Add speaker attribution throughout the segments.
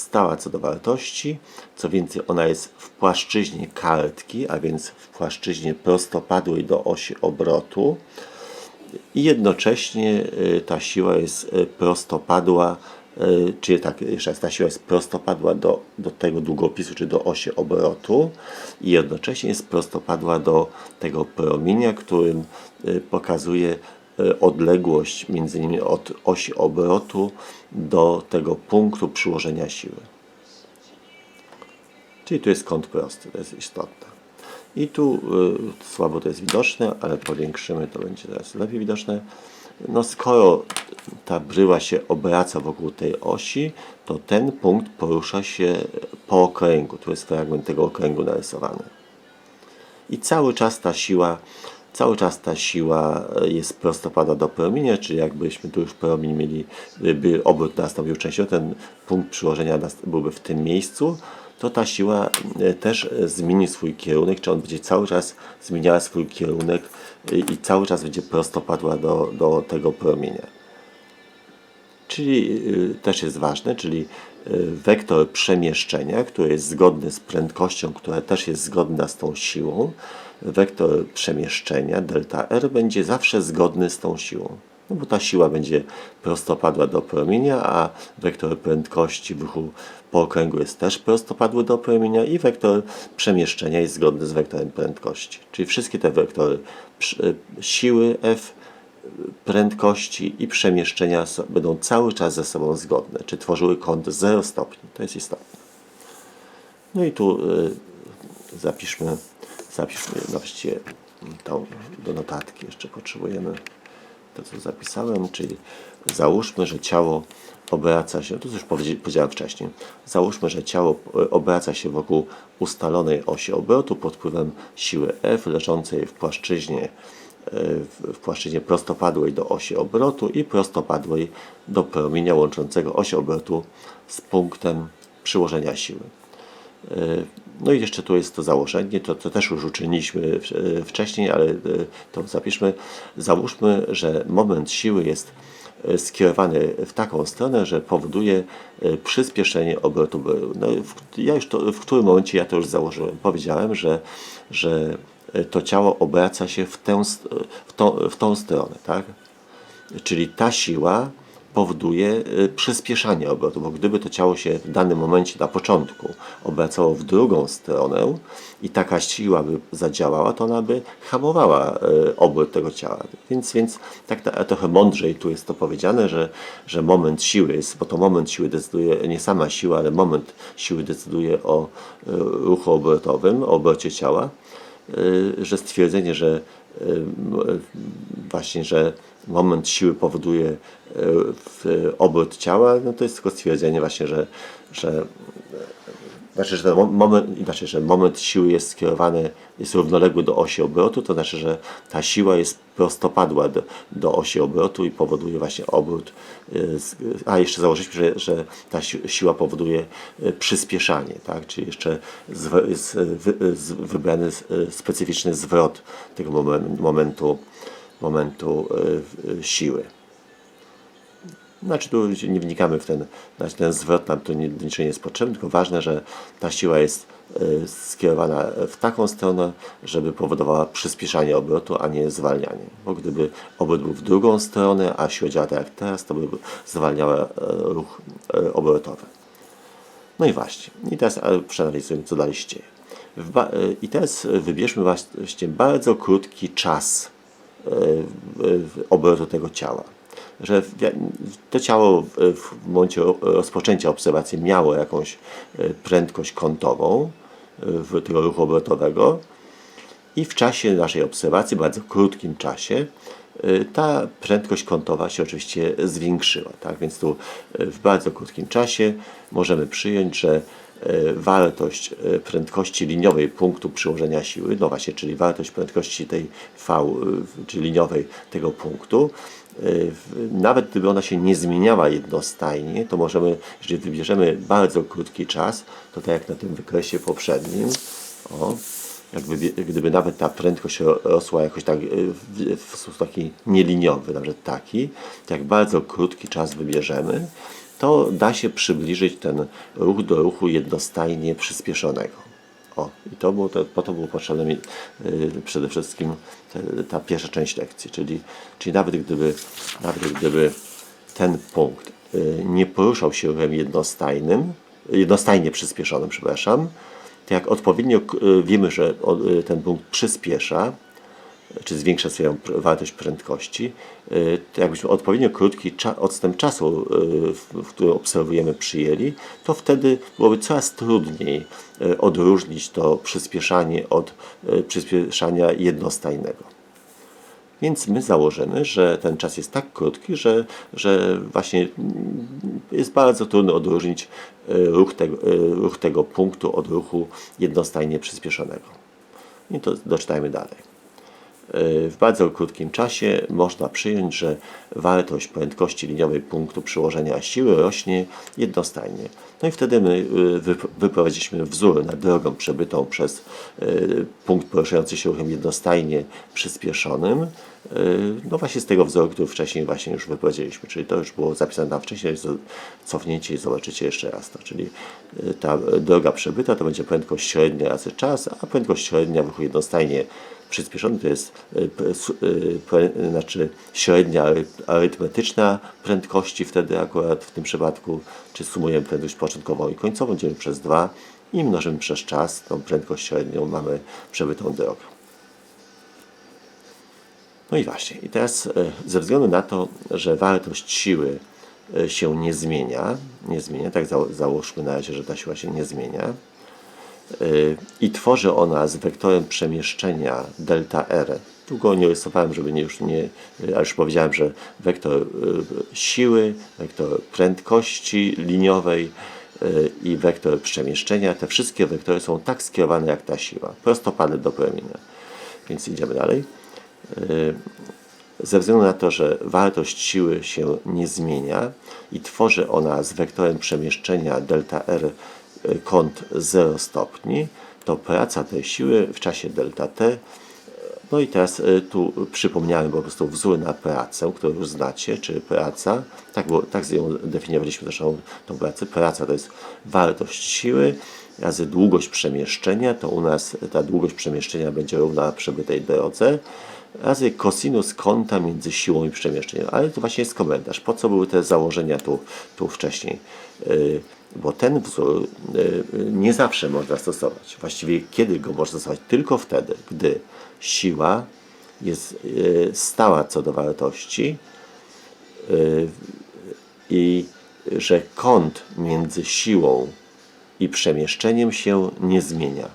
Speaker 1: stała co do wartości. Co więcej, ona jest w płaszczyźnie kartki, a więc w płaszczyźnie prostopadłej do osi obrotu. I jednocześnie y, ta siła jest y, prostopadła, y, czyli tak, jeszcze raz, ta siła jest prostopadła do, do tego długopisu, czy do osi obrotu i jednocześnie jest prostopadła do tego promienia, którym pokazuje odległość między nimi od osi obrotu do tego punktu przyłożenia siły. Czyli tu jest kąt prosty, to jest istotne. I tu y, słabo to jest widoczne, ale powiększymy, to będzie teraz lepiej widoczne. No skoro ta bryła się obraca wokół tej osi, to ten punkt porusza się po okręgu. Tu jest fragment tego okręgu narysowany. I cały czas ta siła, cały czas ta siła jest prostopada do promienia, czyli jakbyśmy tu już promień mieli, by obrót nastąpił częściowo, ten punkt przyłożenia byłby w tym miejscu, to ta siła e, też e, zmieni swój kierunek, czy on będzie cały czas zmieniała swój kierunek i cały czas będzie prostopadła do, do tego promienia. Czyli y, też jest ważne, czyli y, wektor przemieszczenia, który jest zgodny z prędkością, która też jest zgodna z tą siłą, wektor przemieszczenia delta R będzie zawsze zgodny z tą siłą. No bo ta siła będzie prostopadła do promienia, a wektor prędkości w ruchu po okręgu jest też prostopadły do promienia i wektor przemieszczenia jest zgodny z wektorem prędkości. Czyli wszystkie te wektory przy- siły F prędkości i przemieszczenia będą cały czas ze sobą zgodne, czy tworzyły kąt 0 stopni. To jest istotne. No i tu y, zapiszmy, zapiszmy właściwie tą do notatki jeszcze potrzebujemy to, co zapisałem, czyli załóżmy, że ciało obraca się, to już powiedzi- powiedziałem wcześniej, załóżmy, że ciało y, obraca się wokół ustalonej osi obrotu pod wpływem siły F leżącej w płaszczyźnie w płaszczyźnie prostopadłej do osi obrotu i prostopadłej do promienia łączącego oś obrotu z punktem przyłożenia siły. E, No i jeszcze tu jest to założenie, to, to też już uczyniliśmy e, wcześniej, ale e, to zapiszmy. Załóżmy, że moment siły jest skierowany w taką stronę, że powoduje przyspieszenie obrotu. No, ja już to, w którym momencie ja to już założyłem. Powiedziałem, że, że to ciało obraca się w tę, w tą, w tą stronę, tak? Czyli ta siła powoduje y, przyspieszanie obrotu, bo gdyby to ciało się w danym momencie na początku obracało w drugą stronę i taka siła by zadziałała, to ona by hamowała y, obrót tego ciała. Więc, więc tak trochę mądrzej tu jest to powiedziane, że, że moment siły jest, bo to moment siły decyduje, nie sama siła, ale moment siły decyduje o ruchu obrotowym, o obrocie ciała, że stwierdzenie, że y, właśnie, że moment siły powoduje y, obrót ciała, no to jest tylko stwierdzenie właśnie, że, że znaczy, że moment, znaczy, że moment siły jest skierowany, jest równoległy do osi obrotu, to znaczy, że ta siła jest prostopadła do, do osi obrotu i powoduje właśnie obrót. y, A jeszcze założyliśmy, że, że ta si- siła powoduje y, przyspieszanie, tak? czyli jeszcze jest wybrany y, specyficzny zwrot tego momen- momentu, momentu siły. Znaczy tu nie wnikamy w ten, znaczy ten zwrot, nam tu nie, niczego nie jest potrzebny, tylko ważne, że ta siła jest skierowana w taką stronę, żeby powodowała przyspieszanie obrotu, a nie zwalnianie. Bo gdyby obrót był w drugą stronę, a siła działa tak jak teraz, to by zwalniała e, ruch e, obrotowy. No i właśnie. I teraz e, przeanalizujemy, co dalej się dzieje. I teraz wybierzmy właśnie bardzo krótki czas obrotu tego ciała. Że to ciało w, momencie ro- rozpoczęcia obserwacji miało jakąś prędkość kątową w tego ruchu obrotowego i w czasie naszej obserwacji, bardzo krótkim czasie, y, ta prędkość kątowa się oczywiście zwiększyła. Tak? Więc tu y, w bardzo krótkim czasie możemy przyjąć, że y, wartość prędkości liniowej punktu przyłożenia siły, no właśnie, czyli wartość prędkości tej V, czyli liniowej tego punktu, nawet gdyby ona się nie zmieniała jednostajnie, to możemy, jeżeli wybierzemy bardzo krótki czas, to tak jak na tym wykresie poprzednim, o, jakby, gdyby nawet ta prędkość ro- rosła jakoś tak y, w, w sposób taki nieliniowy, nawet taki, to jak bardzo krótki czas wybierzemy, to da się przybliżyć ten ruch do ruchu jednostajnie przyspieszonego. O, i to było, to, po to było potrzebne mi, y, przede wszystkim te, ta pierwsza część lekcji, czyli, czyli nawet, gdyby, nawet gdyby ten punkt y, nie poruszał się jednostajnym, jednostajnie przyspieszonym, przepraszam, to jak odpowiednio y, wiemy, że o, y, ten punkt przyspiesza, czy zwiększa swoją wartość prędkości, to jakbyśmy odpowiednio krótki cza- odstęp czasu, y, w którym obserwujemy, przyjęli, to wtedy byłoby coraz trudniej y, odróżnić to przyspieszanie od przyspieszania jednostajnego. Więc my założymy, że ten czas jest tak krótki, że, że właśnie mm, jest bardzo trudno odróżnić ruch tego, ruch tego punktu od ruchu jednostajnie przyspieszonego. I to doczytajmy dalej. W bardzo krótkim czasie można przyjąć, że wartość prędkości liniowej punktu przyłożenia siły rośnie jednostajnie. No i wtedy my wyp- wyprowadziliśmy wzór na drogą przebytą przez y, punkt poruszający się ruchem jednostajnie przyspieszonym. No właśnie z tego wzoru, który wcześniej właśnie już wyprowadziliśmy, czyli to już było zapisane tam wcześniej, cofnięcie i zobaczycie jeszcze raz to, czyli ta droga przebyta to będzie prędkość średnia razy czas, a prędkość średnia w ruchu jednostajnie przyspieszony to jest y, y, znaczy średnia ary- arytmetyczna prędkości wtedy akurat w tym przypadku, czy sumujemy prędkość początkową i końcową, dzielimy przez 2 i mnożymy przez czas, tą prędkość średnią mamy przebytą drogę. No i właśnie, i teraz e, ze względu na to, że wartość siły się nie zmienia, nie zmienia, tak załóżmy na razie, że ta siła się nie zmienia, y, i tworzy ona z wektorem przemieszczenia delta r. Tu go nie rysowałem, żeby nie, już nie, y, a już powiedziałem, że wektor y, siły, wektor prędkości liniowej y, i wektor przemieszczenia, te wszystkie wektory są tak skierowane jak ta siła, prostopadle do promienia. Więc idziemy dalej. Y, Ze względu na to, że wartość siły się nie zmienia i tworzy ona z wektorem przemieszczenia delta r kąt 0 stopni, to praca tej siły w czasie delta t. No i teraz y, tu przypomniałem po prostu wzór na pracę, którą już znacie, czy praca, tak, było, tak ją definiowaliśmy zresztą tą pracę. Praca to jest wartość siły razy długość przemieszczenia, to u nas ta długość przemieszczenia będzie równa przebytej drodze, razy kosinus kąta między siłą i przemieszczeniem. Ale to właśnie jest komentarz. Po co były te założenia tu, tu wcześniej? Yy, Bo ten wzór yy, nie zawsze można stosować. Właściwie kiedy go można stosować? Tylko wtedy, gdy siła jest yy, stała co do wartości i że kąt między siłą i przemieszczeniem się nie zmienia.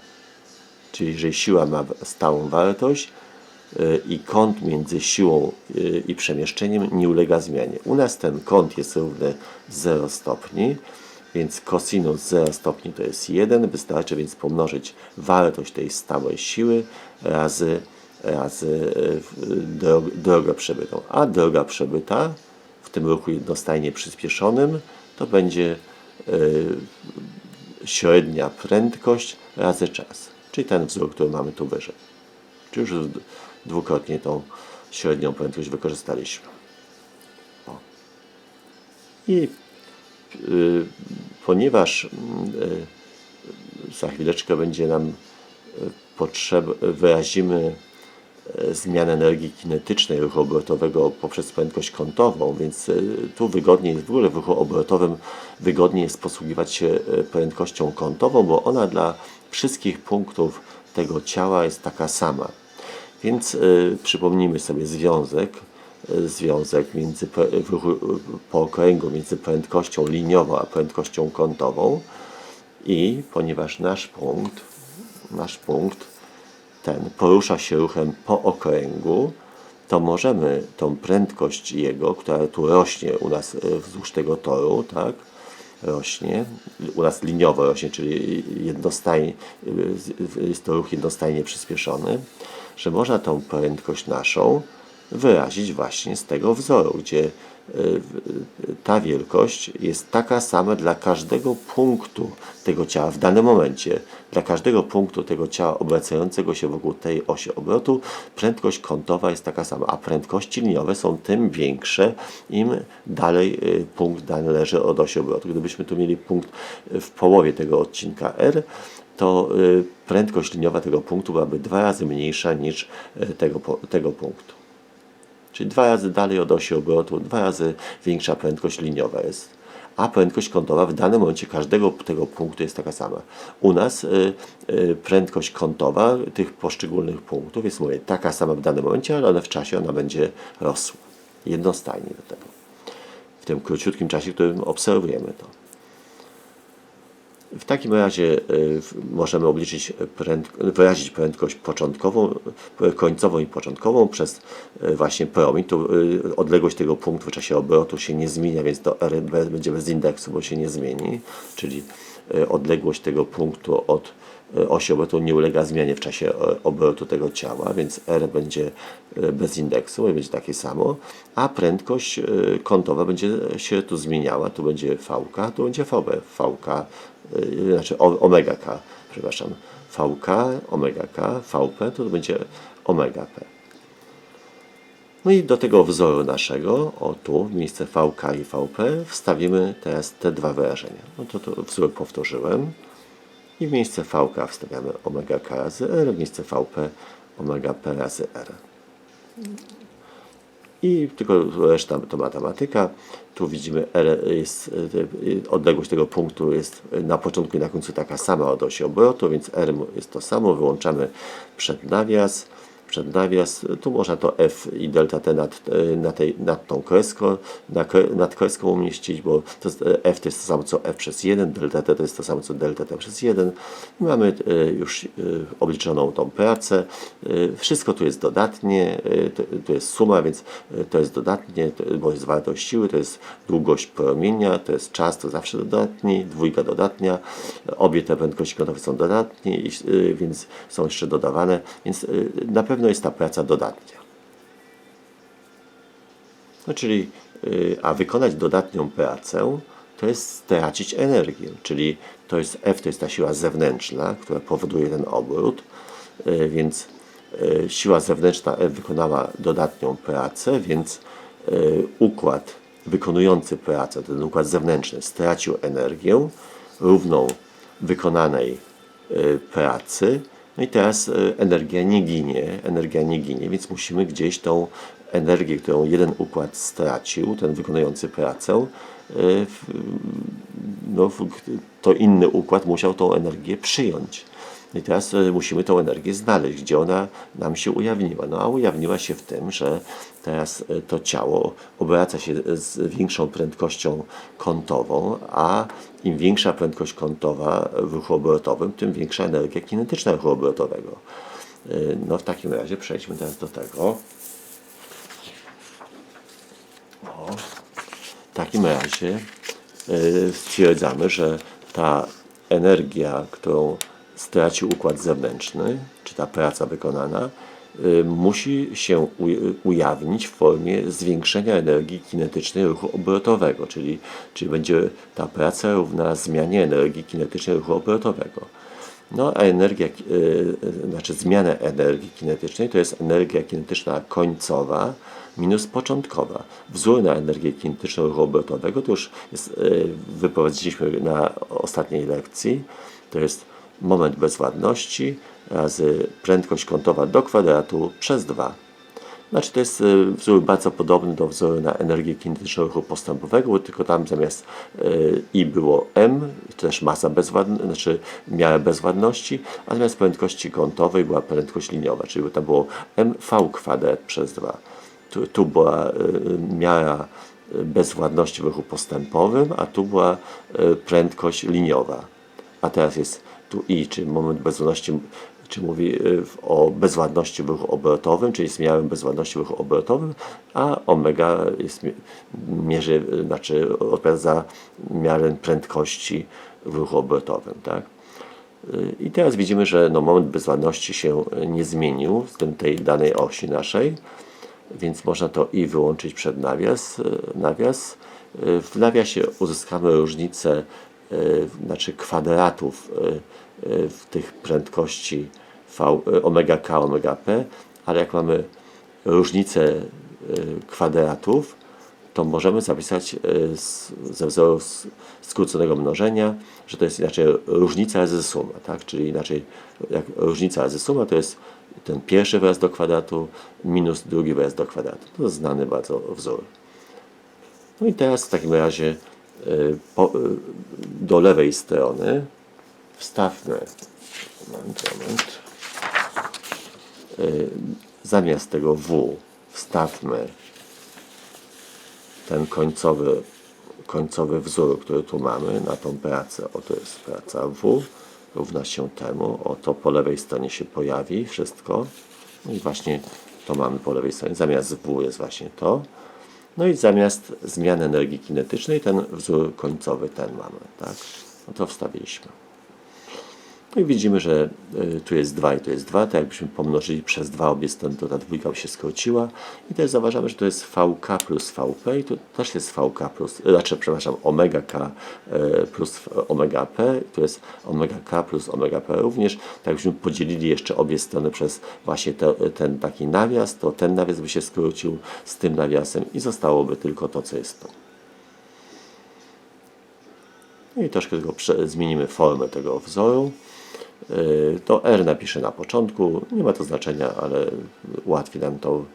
Speaker 1: Czyli jeżeli siła ma stałą wartość y, i kąt między siłą y, i przemieszczeniem nie ulega zmianie. U nas ten kąt jest równy 0 stopni, więc cosinus 0 stopni to jest 1. Wystarczy więc pomnożyć wartość tej stałej siły razy, razy y, drog- drogę przebytą. A droga przebyta w tym ruchu jednostajnie przyspieszonym to będzie y, średnia prędkość razy czas, czyli ten wzór, który mamy tu wyżej. Czyli już dwukrotnie tą średnią prędkość wykorzystaliśmy. O. I y, ponieważ y, za chwileczkę będzie nam y, potrzeb, wyrazimy e, zmianę energii kinetycznej ruchu obrotowego poprzez prędkość kątową, więc tu wygodniej jest, w ogóle w ruchu obrotowym wygodniej jest posługiwać się prędkością kątową, bo ona dla wszystkich punktów tego ciała jest taka sama. Więc y, przypomnijmy sobie związek, y, związek między, w po okręgu między prędkością liniową a prędkością kątową i ponieważ nasz punkt, nasz punkt ten porusza się ruchem po okręgu, to możemy tą prędkość jego, która tu rośnie u nas e, wzdłuż tego toru, tak, rośnie, u nas liniowo rośnie, czyli jednostaj, e, jest to ruch jednostajnie przyspieszony, że można tą prędkość naszą wyrazić właśnie z tego wzoru, gdzie ta wielkość jest taka sama dla każdego punktu tego ciała w danym momencie. Dla każdego punktu tego ciała obracającego się wokół tej osi obrotu prędkość kątowa jest taka sama, a prędkości liniowe są tym większe, im dalej y, punkt dany leży od osi obrotu. Gdybyśmy tu mieli punkt w połowie tego odcinka R, to y, prędkość liniowa tego punktu byłaby dwa razy mniejsza niż y, tego, tego punktu. Czyli dwa razy dalej od osi obrotu, dwa razy większa prędkość liniowa jest. A prędkość kątowa w danym momencie każdego tego punktu jest taka sama. U nas y, prędkość kątowa tych poszczególnych punktów jest mówię, taka sama w danym momencie, ale w czasie ona będzie rosła. Jednostajnie do tego. W tym króciutkim czasie, w którym obserwujemy to. W takim razie y, możemy obliczyć pręd, wyrazić prędkość początkową, końcową i początkową przez y, właśnie promień. Tu odległość tego punktu w czasie obrotu się nie zmienia, więc to R będzie bez indeksu, bo się nie zmieni. Czyli odległość tego punktu od osi obrotu nie ulega zmianie w czasie obrotu tego ciała, więc R będzie bez indeksu i będzie takie samo, a prędkość kątowa będzie się tu zmieniała, tu będzie VK, tu będzie VB. VK znaczy omega k, przepraszam, VK, omega k, VP, to będzie omega p. No i do tego wzoru naszego, o tu, w miejsce VK i VP, wstawimy teraz te dwa wyrażenia. No to, to wzór powtórzyłem. I w miejsce VK wstawiamy omega k razy R, w miejsce VP omega p razy R. I tylko reszta to matematyka. Tu widzimy R jest, e, odległość tego punktu jest na początku i na końcu taka sama od osi obrotu, więc R jest to samo. Wyłączamy przed nawias przed nawias, tu można to f i delta t nad, e, nad, tej, nad tą kreską, nad, nad kreską umieścić, bo to e, f to jest to samo co f przez 1, delta t to jest to samo co delta t przez 1. I mamy e, już obliczoną tą pracę. Wszystko tu jest dodatnie, tu jest suma, więc to jest dodatnie, bo jest wartość siły, to jest długość promienia, to jest czas, to zawsze dodatni, dwójka dodatnia, obie te prędkości kątowe są dodatnie, więc są jeszcze dodawane, więc na pewno pewno jest ta praca dodatnia. No czyli, y, a wykonać dodatnią pracę to jest stracić energię, czyli to jest F to jest ta siła zewnętrzna, która powoduje ten obrót, y, więc y, siła zewnętrzna F wykonała dodatnią pracę, więc układ wykonujący pracę, ten układ zewnętrzny stracił energię równą wykonanej pracy, no i teraz e, energia nie ginie, energia nie ginie, więc musimy gdzieś tą energię, którą jeden układ stracił, ten wykonujący pracę, e, no, to inny układ musiał tą energię przyjąć. I teraz e, musimy tą energię znaleźć, gdzie ona nam się ujawniła. No a ujawniła się w tym, że teraz e, to ciało obraca się z większą prędkością kątową, a im większa prędkość kątowa w ruchu obrotowym, tym większa energia kinetyczna ruchu obrotowego. E, no w takim razie przejdźmy teraz do tego. O, w takim razie stwierdzamy, że ta energia, którą stracił układ zewnętrzny, czy ta praca wykonana, y, musi się ujawnić w formie zwiększenia energii kinetycznej ruchu obrotowego, czyli, czyli będzie ta praca równa zmianie energii kinetycznej ruchu obrotowego. No a energia, yy, znaczy zmiana energii kinetycznej to jest energia kinetyczna końcowa minus początkowa. Wzór na energię kinetyczną ruchu obrotowego to już jest, wyprowadziliśmy na ostatniej lekcji. To jest moment bezwładności razy prędkość kątowa do kwadratu przez 2. Znaczy to jest e, wzór bardzo podobny do wzoru na energię kinetyczną ruchu postępowego, tylko tam zamiast e, I było M, też masa bezwładności, znaczy miara bezwładności, a zamiast prędkości kątowej była prędkość liniowa, czyli tam było mv kwadrat przez 2. Tu, tu była e, miara bezwładności w ruchu postępowym, a tu była prędkość liniowa. A teraz jest i, czy moment bezwładności, czy mówi y, o bezwładności w ruchu obrotowym, czyli jest miarą bezwładności w ruchu obrotowym, a omega jest, mierzy, znaczy odpowiada za miarę prędkości w ruchu obrotowym. Tak? Y, I teraz widzimy, że no, moment bezwładności się nie zmienił w tej danej osi naszej, więc można to i wyłączyć przed nawias. e, nawias. W nawiasie uzyskamy różnicę znaczy kwadratów w tych prędkości v, e, omega k, omega p, ale jak mamy różnicę e, kwadratów, to możemy zapisać z, ze wzoru skróconego mnożenia, że to jest inaczej różnica razy suma, tak? Czyli inaczej jak różnica razy suma to jest ten pierwszy wyraz do kwadratu minus drugi wyraz do kwadratu. To jest znany bardzo wzór. No i teraz w takim razie y, po, y, do lewej strony wstawmy moment, moment, Y, zamiast tego w wstawmy ten końcowy, końcowy wzór, który tu mamy na tą pracę. Oto jest praca W, równa się temu. Oto po lewej stronie się pojawi wszystko. No i właśnie to mamy po lewej stronie. Zamiast W jest właśnie to. No i zamiast zmiany energii kinetycznej, ten wzór końcowy, ten mamy, tak? No to wstawiliśmy. No i widzimy, że y, tu jest 2 i tu jest 2, tak jakbyśmy pomnożyli przez 2 obie strony, to ta dwójka by się skróciła. I też zauważamy, że to jest VK plus VP i tu też jest VK plus, y, znaczy, przepraszam, omega K y, plus omega P, tu jest omega K plus omega P również. Tak jakbyśmy podzielili jeszcze obie strony przez właśnie te, ten taki nawias, to ten nawias by się skrócił z tym nawiasem i zostałoby tylko to, co jest tu. I troszkę tylko zmienimy formę tego wzoru. Yy, To R napiszę na początku, nie ma to znaczenia, ale łatwiej nam to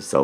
Speaker 1: zau-